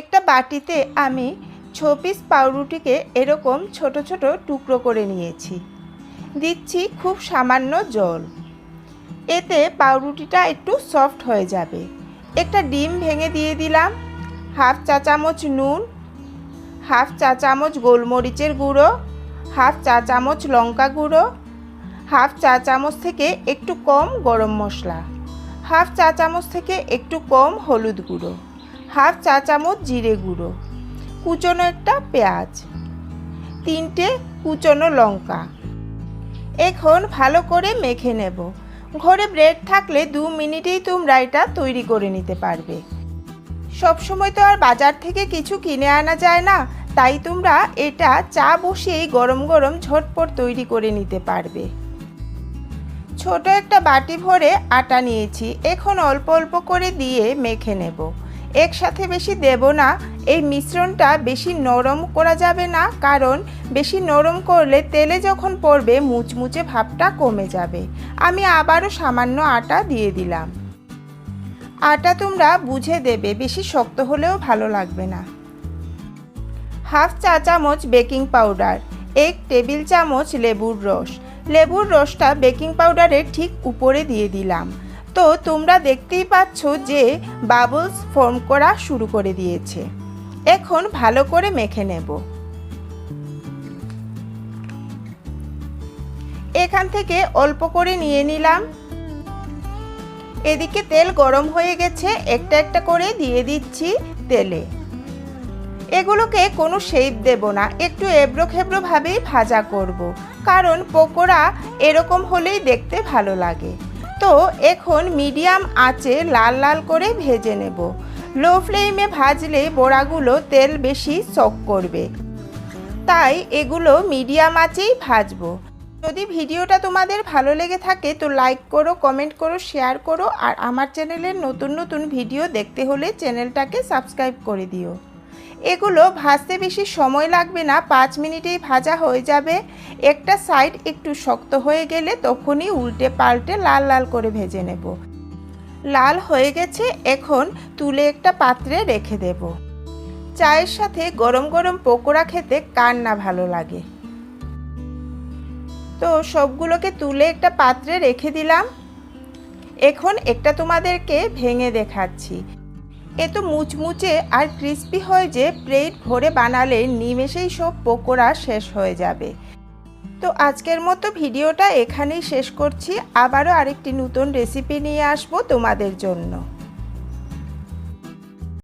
একটা বাটিতে আমি ছ পিস পাউরুটিকে এরকম ছোট ছোট টুকরো করে নিয়েছি। দিচ্ছি খুব সামান্য জল। এতে পাউরুটিটা একটু সফট হয়ে যাবে। একটা ডিম ভেঙে দিয়ে দিলাম, হাফ চা চামচ নুন, হাফ চা চামচ গোলমরিচের গুঁড়ো, হাফ চা চামচ লঙ্কা গুঁড়ো, হাফ চা চামচ থেকে একটু কম গরম মশলা, হাফ চা চামচ থেকে একটু কম হলুদ গুঁড়ো। হাফ চা চামচ জিরে গুঁড়ো, কুচনো একটা পেঁয়াজ, তিনটে কুচনো লঙ্কা। এখন ভালো করে মেখে নেব। ঘরে ব্রেড থাকলে দু মিনিটেই তোমরা এটা তৈরি করে নিতে পারবে। সবসময় তো আর বাজার থেকে কিছু কিনে আনা যায় না, তাই তোমরা এটা চা বসিয়েই গরম গরম ঝটপট তৈরি করে নিতে পারবে। ছোট একটা বাটি ভরে আটা নিয়েছি, এখন অল্প অল্প করে দিয়ে মেখে নেব। একসাথে বেশি দেব না। এই মিশ্রণটা বেশি নরম করা যাবে না, কারণ বেশি নরম করলে তেলে যখন পড়বে মুচমুচে ভাবটা কমে যাবে। আমি আবারও সামান্য আটা দিয়ে দিলাম। আটা তোমরা বুঝে দেবে, বেশি শক্ত হলেও ভালো লাগবে না। হাফ চা চামচ বেকিং পাউডার, এক টেবিল চামচ লেবুর রস। লেবুর রসটা বেকিং পাউডারের ঠিক উপরে দিয়ে দিলাম। তো তোমরা দেখতেই পাচ্ছ যে বাবলস ফর্ম করা শুরু করে দিয়েছে। এখন ভালো করে মেখে নেব। এখান থেকে অল্প করে নিয়ে নিলাম। এদিকে তেল গরম হয়ে গেছে, একটা একটা করে দিয়ে দিচ্ছি তেলে। এগুলোকে কোনো শেপ দেব না, একটু এবড়ো খেবড়ো ভাবেই ভাজা করব। কারণ পকোড়া এরকম হলেই দেখতে ভালো লাগে। তো এখন মিডিয়াম আঁচে লাল লাল করে ভেজে নেব। লো ফ্লেমে ভাজলে বড়াগুলো তেল বেশি সক করবে। তাই এগুলো মিডিয়াম আঁচেই ভাজবো। যদি ভিডিওটা তোমাদের ভালো লেগে থাকে তো লাইক করো, কমেন্ট করো, শেয়ার করো আর আমার চ্যানেলের নতুন নতুন ভিডিও দেখতে হলে চ্যানেলটাকে সাবস্ক্রাইব করে দিও। এগুলো ভাজতে বেশি সময় লাগবে না, পাঁচ মিনিটেই ভাজা হয়ে যাবে। একটা সাইড একটু শক্ত হয়ে গেলে তখনই উল্টে পাল্টে লাল লাল করে ভেজে নেব। লাল হয়ে গেছে, এখন তুলে একটা পাত্রে রেখে দেব। চায়ের সাথে গরম গরম পকোড়া খেতে কার না ভালো লাগে। তো সবগুলোকে তুলে একটা পাত্রে রেখে দিলাম। এখন একটা তোমাদেরকে ভেঙে দেখাচ্ছি। এ তো মুচমুচে আর ক্রিস্পি হয় যে প্লেট ভরে বানালে নিমেষেই সব পকোড়া শেষ হয়ে যাবে। তো আজকের মতো ভিডিওটা এখানেই শেষ করছি। আবারও আরেকটি নতুন রেসিপি নিয়ে আসব তোমাদের জন্য।